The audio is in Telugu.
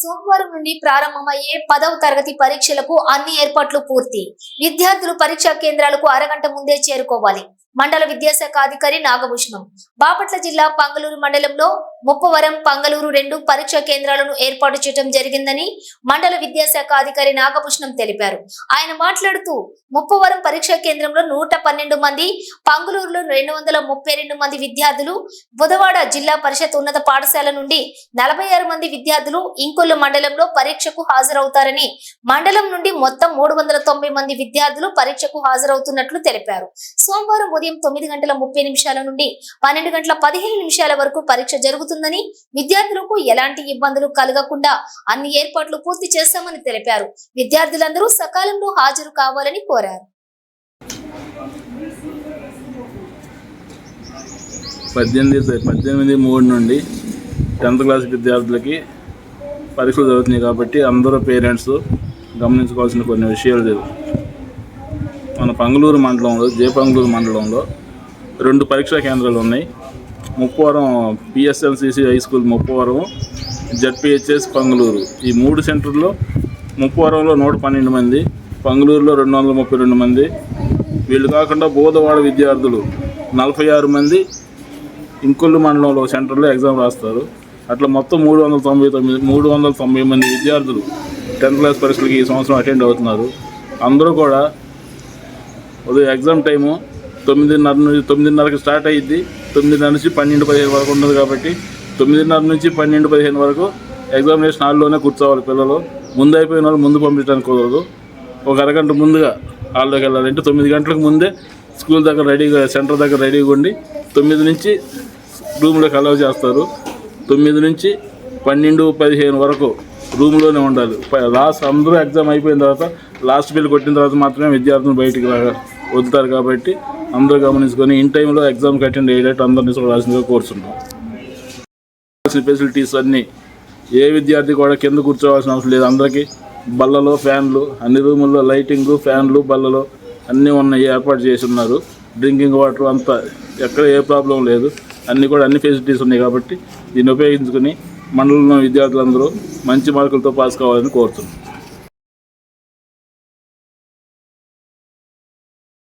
సోమవారం నుండి ప్రారంభమయ్యే పదవ తరగతి పరీక్షలకు అన్ని ఏర్పాట్లు పూర్తి. విద్యార్థులు పరీక్షా కేంద్రాలకు అరగంట ముందే చేరుకోవాలి. మండల విద్యాశాఖ అధికారి నాగభూషణం. బాపట్ల జిల్లా పంగలూరు మండలంలో ముప్పవరం పంగలూరు రెండు పరీక్షా కేంద్రాలను ఏర్పాటు చేయడం జరిగిందని మండల విద్యాశాఖ అధికారి నాగభూషణం తెలిపారు. ఆయన మాట్లాడుతూ ముప్పవరం పరీక్షా కేంద్రంలో నూట పన్నెండు మంది పంగులూరులో రెండు వందల ముప్పై రెండు మంది విద్యార్థులు బుధవాడ జిల్లా పరిషత్ ఉన్నత పాఠశాల నుండి నలభై ఆరు మంది విద్యార్థులు ఇంకొల్లు మండలంలో పరీక్షకు హాజరవుతారని మండలం నుండి మొత్తం మూడు వందల తొంభై మంది విద్యార్థులు పరీక్షకు హాజరవుతున్నట్లు తెలిపారు. సోమవారం ఉదయం తొమ్మిది గంటల ముప్పై నిమిషాల నుండి పన్నెండు గంటల పదిహేను నిమిషాల వరకు పరీక్ష జరుగుతుందని విద్యార్థులకు ఎలాంటి ఇబ్బందులు కలగకుండా అన్ని ఏర్పాట్లు పూర్తి చేస్తామని తెలిపారు. విద్యార్థులందరూ సకాలంలో హాజరు కావాలని కోరారు. పద్దెనిమిది పద్దెనిమిది మూడు నుండి టెన్త్ క్లాస్ విద్యార్థులకి పరీక్షలు జరుగుతున్నాయి కాబట్టి అందరూ పేరెంట్స్ గమనించుకోవాల్సిన కొన్ని విషయాలు మన పంగులూరు మండలంలో జయపంగులూరు మండలంలో రెండు పరీక్షా కేంద్రాలు ఉన్నాయి. Muppavaram PSLCC high school Muppavaram ZPHS Panguluru. ఈ మూడు సెంటర్లో ముప్పవరంలో నూట పన్నెండు మంది పంగులూరులో రెండు వందల ముప్పై రెండు మంది. వీళ్ళు కాకుండా బోధవాడ విద్యార్థులు నలభై ఆరు మంది ఇంకొల్లు మండలంలో సెంటర్లో ఎగ్జామ్ రాస్తారు. అట్లా మొత్తం మూడు వందల తొంభై తొమ్మిది మూడు వందల తొంభై మంది విద్యార్థులు టెన్త్ క్లాస్ పరీక్షలకి ఈ సంవత్సరం అటెండ్ అవుతున్నారు. అందరూ కూడా ఉదయం ఎగ్జామ్ టైము తొమ్మిదిన్నర నుంచి తొమ్మిదిన్నరకి స్టార్ట్ అయ్యింది తొమ్మిదిన్నర నుంచి పన్నెండు పదిహేను వరకు ఉన్నది కాబట్టి తొమ్మిదిన్నర నుంచి పన్నెండు పదిహేను వరకు ఎగ్జామినేషన్ హాల్లోనే కూర్చోవాలి పిల్లలు. ముందు అయిపోయిన వాళ్ళు ముందు పంపించడానికి కుదరదు. ఒక అరగంట ముందుగా హాల్లోకి వెళ్ళాలంటే తొమ్మిది గంటలకు ముందే స్కూల్ దగ్గర రెడీగా సెంటర్ దగ్గర రెడీగా ఉండి తొమ్మిది నుంచి రూమ్లోకి అలౌ చేస్తారు. తొమ్మిది నుంచి పన్నెండు పదిహేను వరకు రూమ్లోనే ఉండాలి. లాస్ట్ అందరూ ఎగ్జామ్ అయిపోయిన తర్వాత లాస్ట్ బిల్ కొట్టిన తర్వాత మాత్రమే విద్యార్థులు బయటికి రా వదులుతారు కాబట్టి అందరూ గమనించుకొని ఇన్ టైంలో ఎగ్జామ్కి అటెండ్ అయ్యేటట్టు అందరినీ చూడాల్సిందిగా కోరుతున్నాం కావాల్సిన ఫెసిలిటీస్ అన్నీ ఏ విద్యార్థి కూడా కింద కూర్చోవాల్సిన అవసరం లేదు. అందరికీ బల్లలో ఫ్యాన్లు అన్ని రూముల్లో లైటింగ్ ఫ్యాన్లు బల్లలో అన్నీ ఉన్నాయి ఏర్పాటు చేసి ఉన్నారు. డ్రింకింగ్ వాటర్ అంతా ఎక్కడ ఏ ప్రాబ్లం లేదు. అన్నీ కూడా అన్ని ఫెసిలిటీస్ ఉన్నాయి కాబట్టి దీన్ని ఉపయోగించుకుని మండలంలో విద్యార్థులందరూ మంచి మార్కులతో పాస్ కావాలని కోరుతున్నాం.